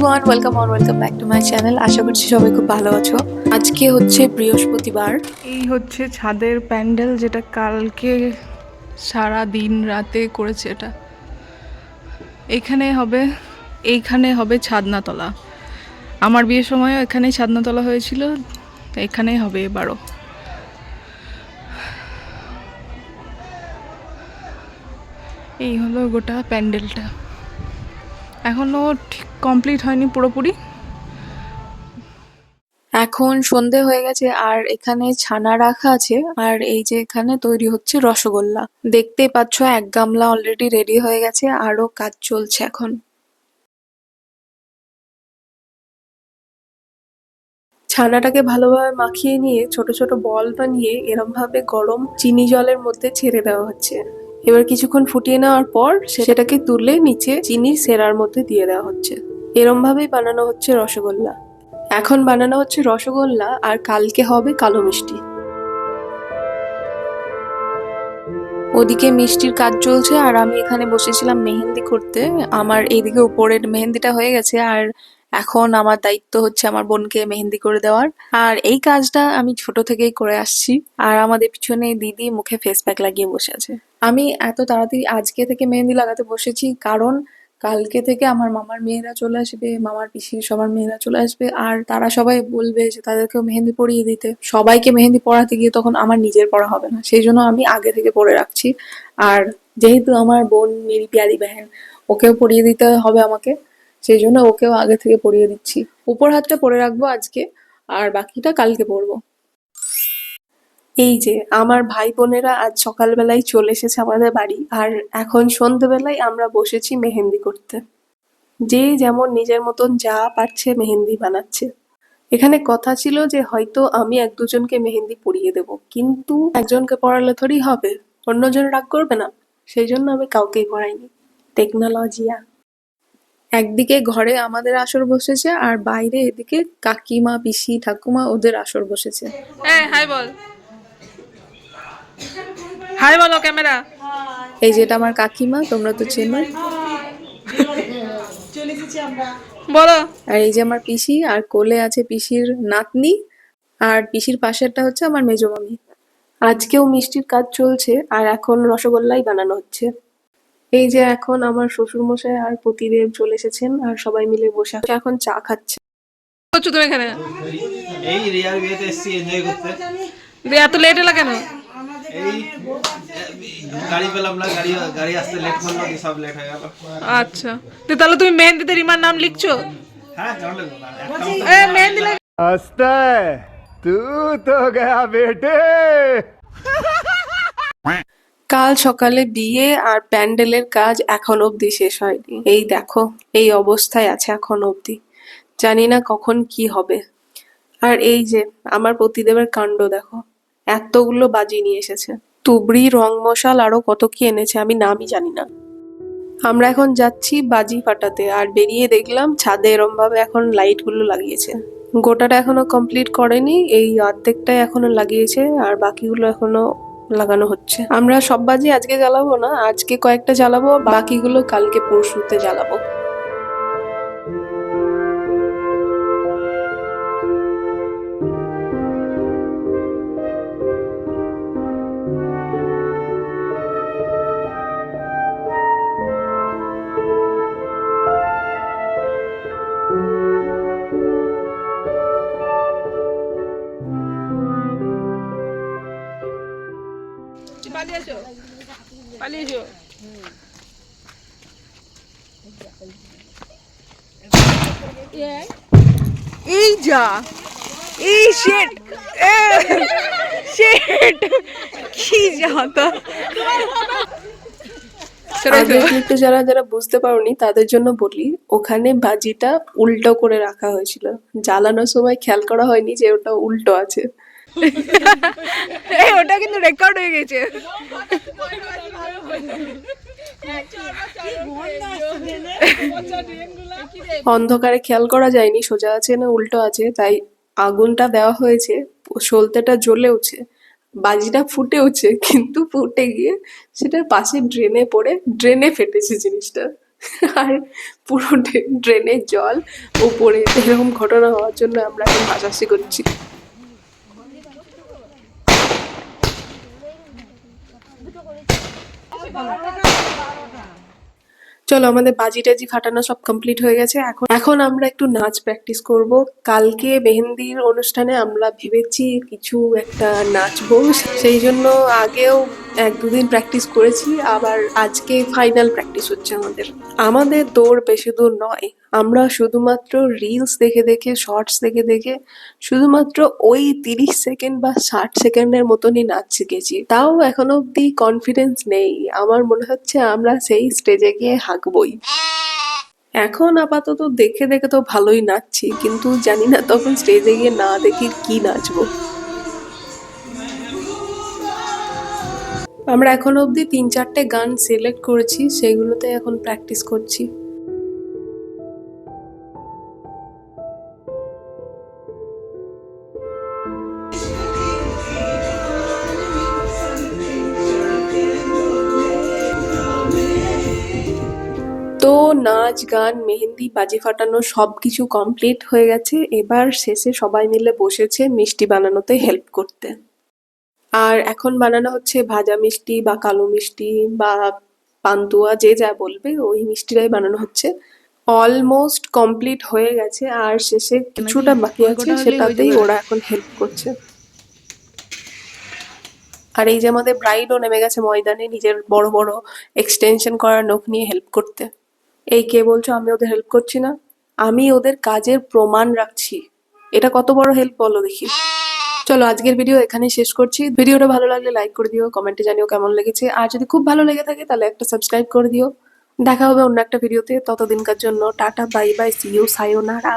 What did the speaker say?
Everyone welcome on welcome back to my channel আশা করছি সবাই খুব ভালো আছো। আজকে হচ্ছে বৃহস্পতিবার। এই হচ্ছে ছাদের প্যান্ডেল যেটা কালকে সারা দিন রাতে করেছে এটা। এখানে হবে, এইখানে হবে ছাদনাতলা। আমার বিয়ের সময়ও এখানেই ছাদনাতলা হয়েছিল এখানেই হবে এবারও। এই হলো গোটা প্যান্ডেলটা। এখনও ঠিক কমপ্লিট হয়নি পুরোপুরি। এখন সন্ধে হয়ে গেছে, আর এখানে ছানা রাখা আছে, আর এই যে এখানে তৈরি হচ্ছে রসগোল্লা। দেখতেই পাচ্ছ, এক গামলা অলরেডি রেডি হয়ে গেছে আরও কাজ চলছে এখন। ছানাটাকে ভালোভাবে মাখিয়ে নিয়ে ছোট ছোট বল বানিয়ে এরমভাবে গরম চিনি জলের মধ্যে ছেড়ে দেওয়া হচ্ছে। এবার কিছুক্ষণ ফুটিয়ে নেওয়ার পর সেটাকে তুলে নিচে চিনি সেরার মধ্যে দিয়ে দেওয়া হচ্ছে। এরম ভাবেই বানানো হচ্ছে রসগোল্লা। এখন বানানো হচ্ছে রসগোল্লা আর কালকে হবে কালো মিষ্টি। ওদিকে মিষ্টির কাজ চলছে আর আমি এখানে বসেছিলাম মেহেন্দি করতে। আমার এইদিকে উপরের মেহেন্দিটা হয়ে গেছে আর এখন আমার দায়িত্ব হচ্ছে আমার বোনকে মেহেন্দি করে দেওয়ার। আর এই কাজটা আমি ছোট থেকেই করে আসছি। আর আমাদের পিছনে দিদি মুখে ফেস প্যাক লাগিয়ে বসে আছে। আমি এত তাড়াতাড়ি আজকে থেকে মেহেন্দি লাগাতে বসেছি, কারণ কালকে থেকে আমার মামার মেয়েরা চলে আসবে, মামার পিসির সবার মেয়েরা চলে আসবে, আর তারা সবাই বলবে যে তাদেরকেও মেহেন্দি পরিয়ে দিতে। সবাইকে মেহেন্দি পড়াতে গিয়ে তখন আমার নিজের পড়া হবে না, সেই জন্য আমি আগে থেকে পড়ে রাখছি। আর যেহেতু আমার বোন মেরি প্যারি বেহেন, ওকেও পরিয়ে দিতে হবে আমাকে, সেই জন্য ওকেও আগে থেকে পরিয়ে দিচ্ছি। উপর হাতটা পরে রাখব আজকে, আর বাকিটা কালকে পরবো। এই যে, আমার ভাই বোনেরা আজ সকালবেলায় চলে এসেছে আমাদের বাড়ি, আর এখন সন্ধেবেলায় আমরা বসেছি মেহেন্দি করতে। যে যেমন নিজের মতন যা পারছে মেহেন্দি বানাচ্ছে। এখানে কথা ছিল যে, হয়তো আমি এক দুজনকে মেহেন্দি পরিয়ে দেব, কিন্তু একজনকে পড়ালে থোড়ি হবে, অন্যজন রাগ করবে না। সেই জন্য আমি কাউকেই পড়াইনি টেকনোলজিয়া। একদিকে ঘরে আমাদের আসর বসেছে, আর বাইরে এদিকে কাকিমা, পিসি, ঠাকুমা ওদের আসর বসেছে। হ্যাঁ হাই বল। হাই বলো ক্যামেরা। এই যেটা আমার কাকিমা তোমরা তো চেনো। বলো। আর এই যে আমার পিসি আর কোলে আছে পিসির নাতনি আর পিসির পাশেরটা হচ্ছে আমার মেজো মামি। আজকেও মিষ্টির কাজ চলছে আর এখন রসগোল্লাই বানানো হচ্ছে। এই যে এখন আমার শ্বশুর মশাই আর পতিদেব চলে এসেছেন আর সবাই মিলে বসে আছে। এখন চা খাচ্ছে। করছ তুমি এখানে? এই রিয়ার বিয়েতে এসছি এনজয় করতে। এত লেট এলা কেন? আচ্ছা। তো তাহলে তুমি মেহেন্দিতে রিমার নাম লিখছো? কাল সকালে বিয়ে আর প্যান্ডেলের কাজ এখন অবধি শেষ হয়নি। এই দেখো এই অবস্থায় আছে এখন অবধি। জানি না কখন কি হবে। আর এই যে আমার প্রতিদেবের কাণ্ড দেখো। এতগুলো বাজি নিয়ে এসেছে। তুবড়ি, রং মশাল আরও কত কি এনেছে আমি নামই জানি না। আমরা এখন যাচ্ছি বাজি ফাটাতে আর বেরিয়ে দেখলাম ছাদে এরম ভাবে এখন লাইটগুলো লাগিয়েছে। গোটাটা এখনও কমপ্লিট করেনি, এই অর্ধেকটাই এখনও লাগিয়েছে আর বাকিগুলো এখনও লাগানো হচ্ছে। আমরা সব বাজি আজকে জ্বালাবো না, আজকে কয়েকটা জ্বালাবো, বাকিগুলো কালকে পরশুতে জ্বালাবো। পালিয়ে এসো পালিয়ে এসো এই যা এই শেট শেট কি যাতা ক্লিপটা যারা যারা বুঝতে পারোনি তাদের জন্য বলি ওখানে বাজিটা উল্টো করে রাখা হয়েছিল। জ্বালানোর সময় খেয়াল করা হয়নি যে ওটা উল্টো আছে। এই, ওটা কিন্তু রেকর্ড হয়ে গেছে। অন্ধকারে খেয়াল করা যায়নি, সোজা আছে না উল্টো আছে, তাই আগুনটা দেওয়া হয়েছে, সলতেটা জ্বলেওছে, বাজিটা ফুটেওছে, কিন্তু ফুটে গিয়ে সেটার পাশে ড্রেনে পড়ে, ড্রেনে ফেটেছে জিনিসটা। আর পুরো ড্রেনের জল উপরে এরকম ঘটনা হওয়ার জন্য আমরা এখন হাসাহাসি করছি। চলো, আমাদের বাজি টাজি ফাটানো সব কমপ্লিট হয়ে গেছে। এখন এখন আমরা একটু নাচ প্র্যাকটিস করব। কালকে মেহেন্দির অনুষ্ঠানে আমরা ভেবেছি কিছু একটা নাচবো, সেই জন্য আগেও এক দুদিন প্র্যাকটিস করেছি, আবার আজকে ফাইনাল প্র্যাকটিস হচ্ছে আমাদের। আমাদের দৌড় বেশি দূর নয়, আমরা শুধুমাত্র রিলস দেখে দেখে শর্টস দেখে দেখে, শুধুমাত্র ওই তিরিশ সেকেন্ড বা ষাট সেকেন্ডের মতনই নাচ শিখেছি তাও এখনও অব্দি কনফিডেন্স নেই, আমার মনে হচ্ছে আমরা সেই স্টেজে গিয়ে হাঁকবই। এখন আপাতত দেখে দেখে তো ভালোই নাচছি, কিন্তু জানি না তখন স্টেজে গিয়ে না দেখে কি নাচবো। আমরা এখন অবধি তিন চারটে গান সিলেক্ট করেছি, সেগুলোতে এখন প্র্যাকটিস করছি। তো নাচ, গান, মেহেন্দি, বাজি ফাটানো সব কিছু কমপ্লিট হয়ে গেছে। এবার শেষে সবাই মিলে বসেছে মিষ্টি বানানোতে হেল্প করতে। আর এখন বানানো হচ্ছে ভাজা মিষ্টি বা কালো মিষ্টি বা পান্তুয়া যে যা বলবে ওই মিষ্টিটাই বানানো হচ্ছে। অলমোস্ট কমপ্লিট হয়ে গেছে আর শেষে কিছুটা বাকি আছে সেটাতেই ওরা এখন হেল্প করছে। আর এই যে আমাদের ব্রাইডও নেমে গেছে ময়দানে নিজের বড় বড় এক্সটেনশন করা নখ নিয়ে হেল্প করতে। এই কে বলছো আমি ওদের হেল্প করছি না? আমি ওদের কাজের প্রমাণ রাখছি। এটা কত বড় হেল্প বলো দেখি। চলো আজকের ভিডিও এখানে শেষ করছি। ভিডিওটা ভালো লাগলে লাইক করে দিও কমেন্টে জানিও কেমন লেগেছে। আর যদি খুব ভালো লেগে থাকে, তাহলে একটা সাবস্ক্রাইব করে দিও। দেখা হবে অন্য একটা ভিডিওতে ততদিনকার জন্য টাটা বাই বাই সিও সায়োনারা